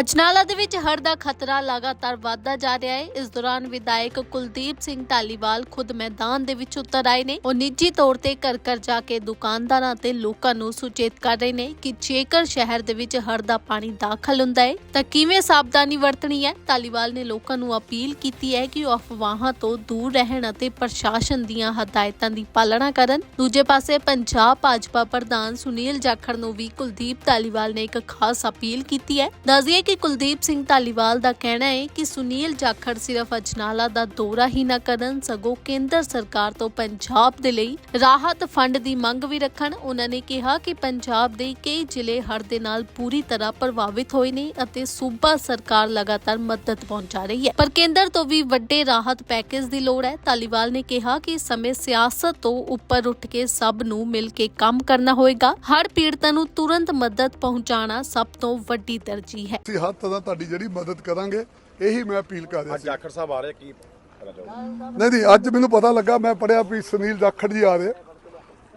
ਅਜਨਾਲਾ ਦੇ ਵਿੱਚ ਹੜ ਦਾ ਖਤਰਾ ਲਗਾਤਾਰ ਵਧਦਾ ਜਾ ਰਿਹਾ ਹੈ। ਇਸ ਦੌਰਾਨ ਵਿਧਾਇਕ ਕੁਲਦੀਪ ਸਿੰਘ ਢਾਲੀਵਾਲ ਖੁਦ ਮੈਦਾਨ ਦੇ ਵਿੱਚ ਉਤਰ ਆਏ ਨੇ। ਉਹ ਨਿੱਜੀ ਤੌਰ ਤੇ ਘਰ ਘਰ ਜਾ ਕੇ ਦੁਕਾਨਦਾਰਾਂ ਤੇ ਲੋਕਾਂ ਨੂੰ ਸੁਚੇਤ ਕਰ ਰਹੇ ਨੇ ਕਿ ਜੇਕਰ ਸ਼ਹਿਰ ਦੇ ਵਿੱਚ ਹੜ੍ਹ ਦਾ ਪਾਣੀ ਦਾਖਲ ਹੁੰਦਾ ਹੈ, ਤਾਂ ਕਿਵੇਂ ਸਾਵਧਾਨੀ ਵਰਤਣੀ ਹੈ? ਢਾਲੀਵਾਲ ਨੇ ਲੋਕਾਂ ਨੂੰ ਅਪੀਲ ਕੀਤੀ ਹੈ ਕਿ ਉਹ ਅਫਵਾਹਾਂ ਤੋਂ ਦੂਰ ਰਹਿਣ ਅਤੇ ਪ੍ਰਸ਼ਾਸਨ ਦੀਆਂ ਹਦਾਇਤਾਂ ਦੀ ਪਾਲਣਾ ਕਰਨ। ਦੂਜੇ ਪਾਸੇ ਪੰਜਾਬ ਭਾਜਪਾ ਪ੍ਰਧਾਨ ਸੁਨੀਲ ਜਾਖੜ ਨੂੰ ਵੀ ਕੁਲਦੀਪ ਢਾਲੀਵਾਲ ਨੇ ਇੱਕ ਖਾਸ ਅਪੀਲ ਕੀਤੀ ਹੈ। ਦੱਸਦੀਏ ਕਿ ਕੁਲਦੀਪ ਸਿੰਘ ਧਾਲੀਵਾਲ ਦਾ ਕਹਿਣਾ ਹੈ ਕਿ ਸੁਨੀਲ ਜਾਖੜ ਸਿਰਫ ਅਜਨਾਲਾ ਦਾ ਦੌਰਾ ਹੀ ਨਾ ਕਰਨ, ਸਗੋਂ ਕੇਂਦਰ ਸਰਕਾਰ ਤੋਂ ਪੰਜਾਬ ਦੇ ਲਈ ਰਾਹਤ ਫੰਡ ਦੀ ਮੰਗ ਵੀ ਰੱਖਣ। ਉਹਨਾਂ ਨੇ ਕਿਹਾ ਕਿ ਪੰਜਾਬ ਦੇ ਕਈ ਜ਼ਿਲ੍ਹੇ ਹੜ੍ਹ ਦੇ ਨਾਲ ਪੂਰੀ ਤਰ੍ਹਾਂ ਪ੍ਰਭਾਵਿਤ ਹੋਏ ਨੇ ਅਤੇ ਸੂਬਾ ਸਰਕਾਰ ਲਗਾਤਾਰ ਮਦਦ ਪਹੁੰਚਾ ਰਹੀ ਹੈ। ਪਰ ਕੇਂਦਰ ਤੋਂ ਵੀ ਵੱਡੇ ਰਾਹਤ ਪੈਕੇਜ ਦੀ ਲੋੜ ਹੈ। ਧਾਲੀਵਾਲ ਨੇ ਕਿਹਾ ਕਿ ਇਸ ਸਮੇਂ ਸਿਆਸਤ ਤੋਂ ਉੱਪਰ ਉੱਠ ਕੇ ਸਭ ਨੂੰ ਮਿਲ ਕੇ ਕੰਮ ਕਰਨਾ ਹੋਏਗਾ। ਹਰ ਪੀੜਤਾਂ ਨੂੰ ਤੁਰੰਤ ਮਦਦ ਪਹੁੰਚਾਉਣਾ ਸਭ ਤੋਂ ਵੱਡੀ ਤਰਜੀਹ ਹੈ। ਅਸੀਂ ਹਰ ਤਰ੍ਹਾਂ ਤੁਹਾਡੀ ਜਿਹੜੀ ਮਦਦ ਕਰਾਂਗੇ ਇਹੀ ਮੈਂ ਅਪੀਲ ਕਰ ਰਿਹਾ ਅੱਜ ਸੀ। ਜਾਖੜ ਸਾਹਿਬ ਆ ਰਹੇ ਕੀ ਕਹਿਣਾ ਚਾਹੋਗੇ? ਨਹੀਂ ਨਹੀਂ ਅੱਜ ਮੈਨੂੰ ਪਤਾ ਲੱਗਾ ਮੈਂ ਪੜਿਆ ਵੀ ਸੁਨੀਲ ਜਾਖੜ ਜੀ ਆ ਰਹੇ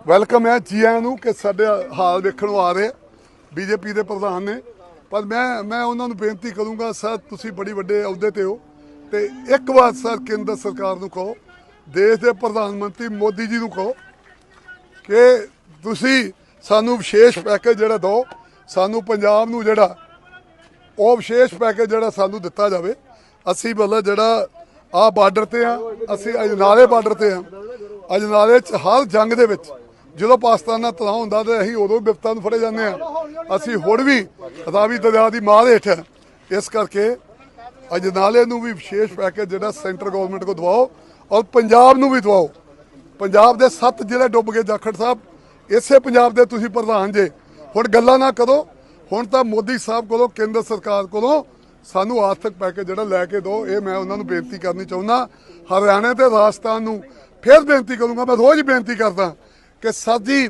ਵੈਲਕਮ ਹੈ ਜੀ ਆਇਆਂ ਨੂੰ ਕਿ ਸਾਡੇ ਹਾਲ ਵੇਖਣ ਨੂੰ ਆ ਰਹੇ ਬੀਜੇਪੀ ਦੇ ਪ੍ਰਧਾਨ ਨੇ। ਪਰ ਮੈਂ ਮੈਂ ਉਹਨਾਂ ਨੂੰ ਬੇਨਤੀ ਕਰੂੰਗਾ ਸਰ ਤੁਸੀਂ ਬੜੀ ਵੱਡੇ ਅਹੁਦੇ ਤੇ ਹੋ। ਤੇ ਇੱਕ ਵਾਰ ਸਰ ਕੇਂਦਰ ਸਰਕਾਰ ਨੂੰ ਕਹੋ ਦੇਸ਼ ਦੇ ਪ੍ਰਧਾਨ ਮੰਤਰੀ ਮੋਦੀ ਜੀ ਨੂੰ ਕਹੋ ਕਿ ਤੁਸੀਂ ਸਾਨੂੰ ਵਿਸ਼ੇਸ਼ ਪੈਕੇਜ ਜਿਹੜਾ ਦਿਓ ਸਾਨੂੰ ਪੰਜਾਬ ਨੂੰ ਜਿਹੜਾ ਉਹ ਵਿਸ਼ੇਸ਼ ਪੈਕੇਜ ਜਿਹੜਾ ਸਾਨੂੰ ਦਿੱਤਾ ਜਾਵੇ, ਅਸੀਂ ਮਤਲਬ ਜਿਹੜਾ ਆ ਬਾਰਡਰ ਤੇ ਆ ਅਸੀਂ ਅਜਨਾਲੇ ਬਾਰਡਰ ਤੇ ਆ ਅਜਨਾਲੇ ਚ ਹਰ ਜੰਗ ਦੇ ਵਿੱਚ ਜਦੋਂ ਪਾਕਿਸਤਾਨ ਨਾਲ ਤਣਾਅ ਹੁੰਦਾ ਤੇ ਅਸੀਂ ਉਦੋਂ ਵਿਪਤਾ ਨੂੰ ਫੜੇ ਜਾਂਦੇ ਆ ਅਸੀਂ ਹੁਣ ਵੀ ਰਾਵੀ ਦਰਿਆ ਦੀ ਮਾਰ ਹੇਠ ਆ। ਇਸ ਕਰਕੇ ਅਜਨਾਲੇ ਨੂੰ ਵੀ ਵਿਸ਼ੇਸ਼ ਪੈਕੇਜ ਜਿਹੜਾ ਸੈਂਟਰ ਗਵਰਨਮੈਂਟ ਕੋ ਦਵਾਓ ਔਰ ਪੰਜਾਬ ਨੂੰ ਵੀ ਦਵਾਓ। ਪੰਜਾਬ ਦੇ ਸੱਤ ਜ਼ਿਲ੍ਹੇ ਡੁੱਬ ਗਏ, ਜਾਖੜ ਸਾਹਿਬ। ਇਸੇ ਪੰਜਾਬ ਦੇ ਤੁਸੀਂ ਪ੍ਰਧਾਨ ਜੇ। ਹੁਣ ਗੱਲਾਂ ਨਾ ਕਰੋ। ਹੁਣ ਤਾਂ ਮੋਦੀ ਸਾਹਿਬ ਕੋਲੋਂ, ਕੇਂਦਰ ਸਰਕਾਰ ਕੋਲੋਂ ਸਾਨੂੰ ਆਰਥਿਕ ਪੈਕੇਜ ਜਿਹੜਾ ਲੈ ਕੇ ਦਿਓ, ਇਹ ਮੈਂ ਉਹਨਾਂ ਨੂੰ ਬੇਨਤੀ ਕਰਨੀ ਚਾਹੁੰਦਾ। ਹਰਿਆਣਾ ਤੇ ਰਾਜਸਥਾਨ ਨੂੰ ਫਿਰ ਬੇਨਤੀ ਕਰੂੰਗਾ, ਮੈਂ ਰੋਜ਼ ਬੇਨਤੀ ਕਰਦਾ ਕਿ ਸਰ ਜੀ,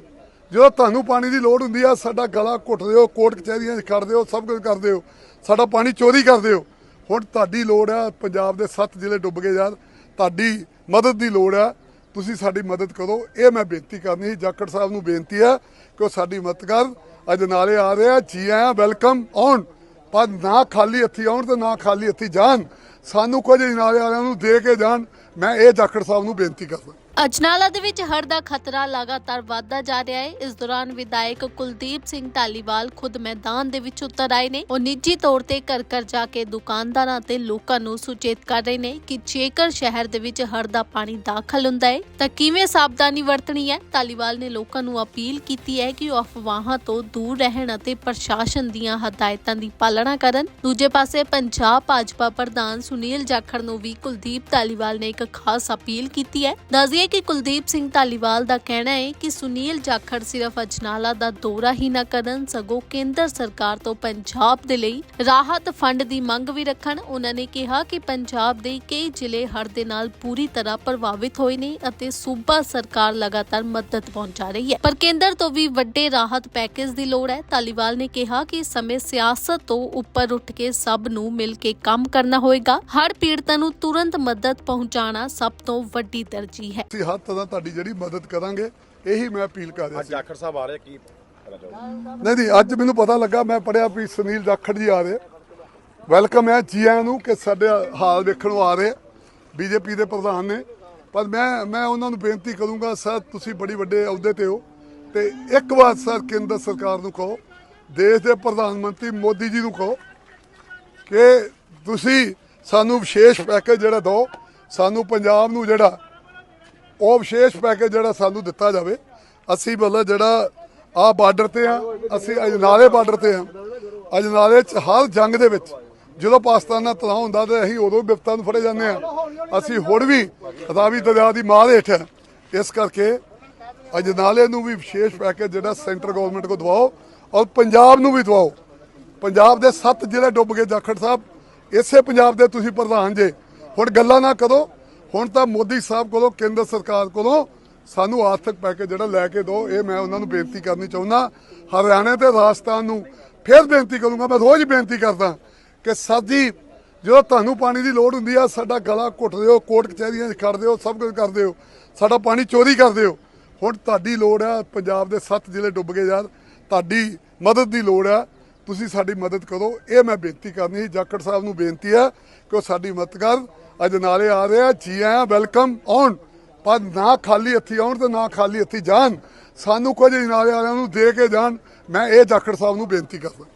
ਜਦੋਂ ਤੁਹਾਨੂੰ ਪਾਣੀ ਦੀ ਲੋੜ ਹੁੰਦੀ ਆ, ਸਾਡਾ ਗਲਾ ਘੁੱਟ ਦਿਓ ਕੋਰਟ ਕਚਹਿਰੀਆਂ 'ਚ ਖੜਦੇ ਹੋ ਸਭ ਕੁਝ ਕਰਦੇ ਹੋ ਸਾਡਾ ਪਾਣੀ ਚੋਰੀ ਕਰਦੇ ਹੋ ਹੁਣ ਤੁਹਾਡੀ ਲੋੜ ਆ, ਪੰਜਾਬ ਦੇ ਸੱਤ ਜ਼ਿਲ੍ਹੇ ਡੁੱਬ ਗਏ ਯਾਰ, ਤੁਹਾਡੀ ਮਦਦ ਦੀ ਲੋੜ ਆ। ਤੁਸੀਂ ਸਾਡੀ ਮਦਦ ਕਰੋ। ਇਹ ਮੈਂ ਬੇਨਤੀ ਕਰਨੀ ਸੀ, ਜਾਖੜ ਸਾਹਿਬ ਨੂੰ ਬੇਨਤੀ ਹੈ ਕਿ ਉਹ ਸਾਡੀ ਮਦਦ ਕਰਨ ਅੱਜ ਨਾਲੇ ਆ ਰਹੇ ਆ, ਜੀ ਆਇਆਂ, ਵੈਲਕਮ, ਆਉਣ। ਪਰ ਨਾ ਖਾਲੀ ਹੱਥੀ ਆਉਣ ਤੇ ਨਾ ਖਾਲੀ ਹੱਥੀ ਜਾਣ। ਸਾਨੂੰ ਕੁਝ ਨਾਲੇ ਵਾਲਿਆਂ ਨੂੰ ਦੇ ਕੇ ਜਾਣ। ਮੈਂ ਇਹ ਜਾਖੜ ਸਾਹਿਬ ਨੂੰ ਬੇਨਤੀ ਕਰਦਾ। ਅਜਨਾਲਾ ਦੇ ਵਿੱਚ ਹੜ ਦਾ ਖਤਰਾ ਲਗਾਤਾਰ ਵਧਦਾ ਜਾ ਰਿਹਾ ਹੈ। ਇਸ ਦੌਰਾਨ ਵਿਧਾਇਕ ਕੁਲਦੀਪ ਸਿੰਘ ਢਾਲੀਵਾਲ ਖੁਦ ਮੈਦਾਨ ਦੇ ਵਿੱਚ ਉਤਰ ਆਏ ਨੇ। ਉਹ ਨਿੱਜੀ ਤੌਰ ਤੇ ਘਰ ਘਰ ਜਾ ਕੇ ਦੁਕਾਨਦਾਰਾਂ ਤੇ ਲੋਕਾਂ ਨੂੰ ਸੁਚੇਤ ਕਰ ਰਹੇ ਨੇ ਕਿ ਜੇਕਰ ਸ਼ਹਿਰ ਦੇ ਵਿੱਚ ਹੜ੍ਹ ਦਾ ਪਾਣੀ ਦਾਖਲ ਹੁੰਦਾ ਹੈ, ਤਾਂ ਕਿਵੇਂ ਸਾਵਧਾਨੀ ਵਰਤਣੀ ਹੈ? ਢਾਲੀਵਾਲ ਨੇ ਲੋਕਾਂ ਨੂੰ ਅਪੀਲ ਕੀਤੀ ਹੈ ਕਿ ਉਹ ਅਫਵਾਹਾਂ ਤੋਂ ਦੂਰ ਰਹਿਣ ਅਤੇ ਪ੍ਰਸ਼ਾਸਨ ਦੀਆਂ ਹਦਾਇਤਾਂ ਦੀ ਪਾਲਣਾ ਕਰਨ। ਦੂਜੇ ਪਾਸੇ ਪੰਜਾਬ ਭਾਜਪਾ ਪ੍ਰਧਾਨ ਸੁਨੀਲ ਜਾਖੜ ਨੂੰ ਵੀ ਕੁਲਦੀਪ ਢਾਲੀਵਾਲ ਨੇ ਇੱਕ ਖਾਸ ਅਪੀਲ ਕੀਤੀ ਹੈ। ਦੱਸਦੀ ਦੱਸਦੀਏ ਕਿ ਕੁਲਦੀਪ ਸਿੰਘ ਧਾਲੀਵਾਲ ਦਾ ਕਹਿਣਾ ਹੈ ਕਿ ਸੁਨੀਲ ਜਾਖੜ ਸਿਰਫ ਅਜਨਾਲਾ ਦਾ ਦੌਰਾ ਹੀ ਨਾ ਕਰਨ, ਸਗੋਂ ਕੇਂਦਰ ਸਰਕਾਰ ਤੋਂ ਪੰਜਾਬ ਦੇ ਲਈ ਰਾਹਤ ਫੰਡ ਦੀ ਮੰਗ ਵੀ ਰੱਖਣ। ਉਹਨਾਂ ਨੇ ਕਿਹਾ ਕਿ ਪੰਜਾਬ ਦੇ ਕਈ ਜ਼ਿਲ੍ਹੇ ਹੜ੍ਹ ਦੇ ਨਾਲ ਪੂਰੀ ਤਰ੍ਹਾਂ ਪ੍ਰਭਾਵਿਤ ਹੋਏ ਨੇ ਅਤੇ ਸੂਬਾ ਸਰਕਾਰ ਲਗਾਤਾਰ ਮਦਦ ਪਹੁੰਚਾ ਰਹੀ ਹੈ। ਪਰ ਕੇਂਦਰ ਤੋਂ ਵੀ ਵੱਡੇ ਰਾਹਤ ਪੈਕੇਜ ਦੀ ਲੋੜ ਹੈ। ਧਾਲੀਵਾਲ ਨੇ ਕਿਹਾ ਕਿ ਸਮੇਂ ਸਿਆਸਤ ਤੋਂ ਉੱਪਰ ਉੱਠ ਕੇ ਸਭ ਨੂੰ ਮਿਲ ਕੇ ਕੰਮ ਕਰਨਾ ਹੋਏਗਾ। ਹੜ੍ਹ ਪੀੜਤਾਂ ਨੂੰ ਤੁਰੰਤ ਮਦਦ ਪਹੁੰਚਾਉਣਾ ਸਭ ਤੋਂ ਵੱਡੀ ਤਰਜੀਹ ਹੈ। ਅਸੀਂ ਹਰ ਤਰ੍ਹਾਂ ਤੁਹਾਡੀ ਜਿਹੜੀ ਮਦਦ ਕਰਾਂਗੇ ਇਹੀ ਮੈਂ ਅਪੀਲ ਕਰ ਰਿਹਾ ਅੱਜ ਸੀ। ਜਾਖੜ ਸਾਹਿਬ ਆ ਰਹੇ ਕੀ ਕਹਿਣਾ ਚਾਹੋਗੇ ਨਹੀਂ ਨਹੀਂ ਅੱਜ ਮੈਨੂੰ ਪਤਾ ਲੱਗਾ ਮੈਂ ਪੜਿਆ ਵੀ ਸੁਨੀਲ ਜਾਖੜ ਜੀ ਆ ਰਹੇ। ਵੈਲਕਮ ਹੈ ਜੀ ਆਇਆਂ ਨੂੰ ਕਿ ਸਾਡੇ ਹਾਲ ਵੇਖਣ ਨੂੰ ਆ ਰਹੇ। ਬੀਜੇਪੀ ਦੇ ਪ੍ਰਧਾਨ ਨੇ। ਪਰ ਮੈਂ ਮੈਂ ਉਹਨਾਂ ਨੂੰ ਬੇਨਤੀ ਕਰੂੰਗਾ ਸਰ ਤੁਸੀਂ ਬੜੀ ਵੱਡੇ ਅਹੁਦੇ ਤੇ ਹੋ। ਤੇ ਇੱਕ ਵਾਰ ਸਰ ਕੇਂਦਰ ਸਰਕਾਰ ਨੂੰ ਕਹੋ ਦੇਸ਼ ਦੇ ਪ੍ਰਧਾਨ ਮੰਤਰੀ ਮੋਦੀ ਜੀ ਨੂੰ ਕਹੋ ਕਿ ਤੁਸੀਂ ਸਾਨੂੰ ਵਿਸ਼ੇਸ਼ ਪੈਕੇਜ ਜਿਹੜਾ ਦਿਓ ਸਾਨੂੰ ਪੰਜਾਬ ਨੂੰ ਜਿਹੜਾ ਉਹ ਵਿਸ਼ੇਸ਼ ਪੈਕੇਜ ਜਿਹੜਾ ਸਾਨੂੰ ਦਿੱਤਾ ਜਾਵੇ, ਅਸੀਂ ਮਤਲਬ ਜਿਹੜਾ ਆ ਬਾਰਡਰ ਤੇ ਆ, ਅਸੀਂ ਅਜਨਾਲੇ ਬਾਰਡਰ ਤੇ ਆ। ਅਜਨਾਲੇ ਚ ਹਰ ਜੰਗ ਦੇ ਵਿੱਚ ਜਦੋਂ ਪਾਕਿਸਤਾਨ ਨਾਲ ਤਣਾਅ ਹੁੰਦਾ ਤੇ ਅਸੀਂ ਉਦੋਂ ਬਿਪਤਾ ਨੂੰ ਫੜੇ ਜਾਂਦੇ ਆ। ਅਸੀਂ ਹੁਣ ਵੀ ਰਾਵੀ ਦਰਿਆ ਦੀ ਮਾਰ ਹੇਠ ਆ। ਇਸ ਕਰਕੇ ਅਜਨਾਲੇ ਨੂੰ ਵੀ ਵਿਸ਼ੇਸ਼ ਪੈਕੇਜ ਜਿਹੜਾ ਸੈਂਟਰ ਗਵਰਨਮੈਂਟ ਕੋ ਦਵਾਓ ਔਰ ਪੰਜਾਬ ਨੂੰ ਵੀ ਦਵਾਓ। ਪੰਜਾਬ ਦੇ ਸੱਤ ਜ਼ਿਲ੍ਹੇ ਡੁੱਬ ਗਏ, ਜਾਖੜ ਸਾਹਿਬ। ਇਸੇ ਪੰਜਾਬ ਦੇ ਤੁਸੀਂ ਪ੍ਰਧਾਨ ਜੇ। ਹੁਣ ਗੱਲਾਂ ਨਾ ਕਰੋ। ਹੁਣ ਤਾਂ ਮੋਦੀ ਸਾਹਿਬ ਕੋਲੋਂ, ਕੇਂਦਰ ਸਰਕਾਰ ਕੋਲੋਂ ਸਾਨੂੰ ਆਰਥਿਕ ਪੈਕੇਜ ਜਿਹੜਾ ਲੈ ਕੇ ਦਿਓ, ਇਹ ਮੈਂ ਉਹਨਾਂ ਨੂੰ ਬੇਨਤੀ ਕਰਨੀ ਚਾਹੁੰਦਾ। ਹਰਿਆਣੇ ਤੇ ਰਾਜਸਥਾਨ ਨੂੰ ਫਿਰ ਬੇਨਤੀ ਕਰੂੰਗਾ, ਮੈਂ ਰੋਜ਼ ਬੇਨਤੀ ਕਰਦਾ ਕਿ ਸਾਡੀ ਜਦੋਂ ਤੁਹਾਨੂੰ ਪਾਣੀ ਦੀ ਲੋੜ ਹੁੰਦੀ ਆ, ਸਾਡਾ ਗਲਾ ਘੁੱਟ ਦਿਓ ਕੋਰਟ ਕਚਹਿਰੀਆਂ 'ਚ ਖੜਦੇ ਹੋ ਸਭ ਕੁਝ ਕਰਦੇ ਹੋ ਸਾਡਾ ਪਾਣੀ ਚੋਰੀ ਕਰਦੇ ਹੋ ਹੁਣ ਤੁਹਾਡੀ ਲੋੜ ਆ, ਪੰਜਾਬ ਦੇ ਸੱਤ ਜ਼ਿਲ੍ਹੇ ਡੁੱਬ ਗਏ ਯਾਰ, ਤੁਹਾਡੀ ਮਦਦ ਦੀ ਲੋੜ ਆ। ਤੁਸੀਂ ਸਾਡੀ ਮਦਦ ਕਰੋ। ਇਹ ਮੈਂ ਬੇਨਤੀ ਕਰਨੀ ਸੀ, ਜਾਖੜ ਸਾਹਿਬ ਨੂੰ ਬੇਨਤੀ ਹੈ ਕਿ ਉਹ ਸਾਡੀ ਮਦਦ ਕਰਨ। ਅੱਜ ਨਾਲੇ ਆ ਰਹੇ ਆ, ਜੀ ਆਇਆਂ, ਵੈਲਕਮ, ਆਉਣ। ਪਰ ਨਾ ਖਾਲੀ ਹੱਥੀ ਆਉਣ ਤੇ ਨਾ ਖਾਲੀ ਹੱਥੀ ਜਾਣ। ਸਾਨੂੰ ਕੁਝ ਨਾਲੇ ਵਾਲਿਆਂ ਨੂੰ ਦੇ ਕੇ ਜਾਣ। ਮੈਂ ਇਹ ਜਾਖੜ ਸਾਹਿਬ ਨੂੰ ਬੇਨਤੀ ਕਰਦਾ।